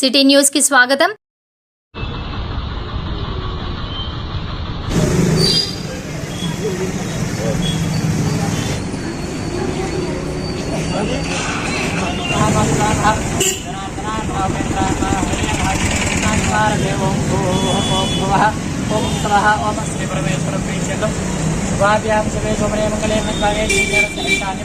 City news కి స్వాగతం ఓం స్వహ ఓం శ్రీ పరమేశ్వర ప్రీత్యర్థం శుభాభ్యాం శుభే శుభనే మంగళే మధ్వాగే ఈశాన్య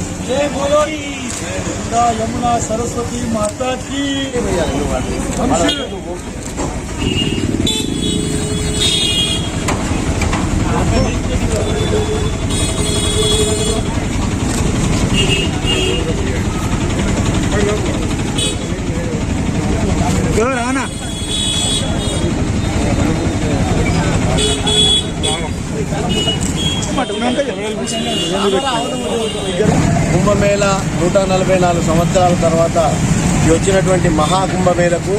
જય બોલો ગંગા યમુના સરસ્વતી માતાજી. కుంభమేళ నూట నలభై నాలుగు సంవత్సరాల తర్వాత వచ్చినటువంటి మహాకుంభమేళకు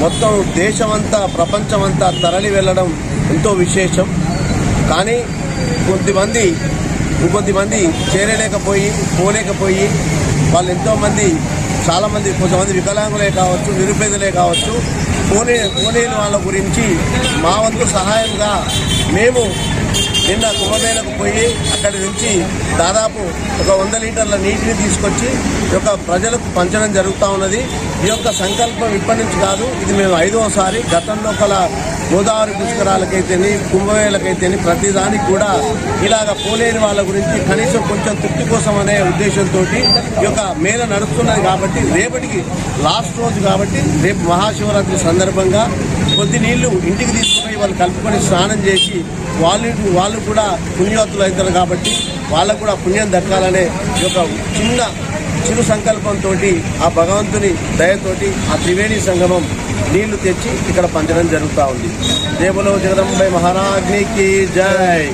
మొత్తం దేశమంతా ప్రపంచమంతా తరలి వెళ్ళడం ఎంతో విశేషం. కానీ కొద్దిమంది ఇంకొద్దిమంది చేరలేకపోయి పోలేకపోయి వాళ్ళు ఎంతోమంది చాలామంది కొంతమంది వికలాంగులే కావచ్చు నిరుపేదలే కావచ్చు పోలే పోలేని వాళ్ళ గురించి మా వంతు సహాయంగా మేము నిన్న కుంభమేళకు పోయి అక్కడి నుంచి దాదాపు ఒక వంద లీటర్ల నీటిని తీసుకొచ్చి ఈ యొక్క ప్రజలకు పంచడం జరుగుతూ ఉన్నది. ఈ యొక్క సంకల్పం ఇప్పటి నుంచి కాదు ఇది మేము ఐదవసారి గతంలో కల గోదావరి పుష్కరాలకైతేని కుంభమేళకైతేని ప్రతిదానికి కూడా ఇలాగ పోలేని వాళ్ళ గురించి కనీసం కొంచెం తృప్తి కోసం అనే ఉద్దేశంతో ఈ యొక్క మేళ నడుస్తున్నది కాబట్టి రేపటికి లాస్ట్ రోజు కాబట్టి రేపు మహాశివరాత్రి సందర్భంగా కొద్ది నీళ్ళు ఇంటికి తీసుకుపోయి వాళ్ళు కలుపుకొని స్నానం చేసి వాళ్ళు వాళ్ళు కూడా పుణ్యవతులు అవుతారు కాబట్టి వాళ్ళకు కూడా పుణ్యం దక్కాలనే ఒక చిన్న చిరు సంకల్పంతో ఆ భగవంతుని దయతోటి ఆ త్రివేణి సంగమం నీళ్ళు తెచ్చి ఇక్కడ పంచడం జరుగుతూ ఉంది. దేవులో జగదంబై మహారాజ్నికి జై!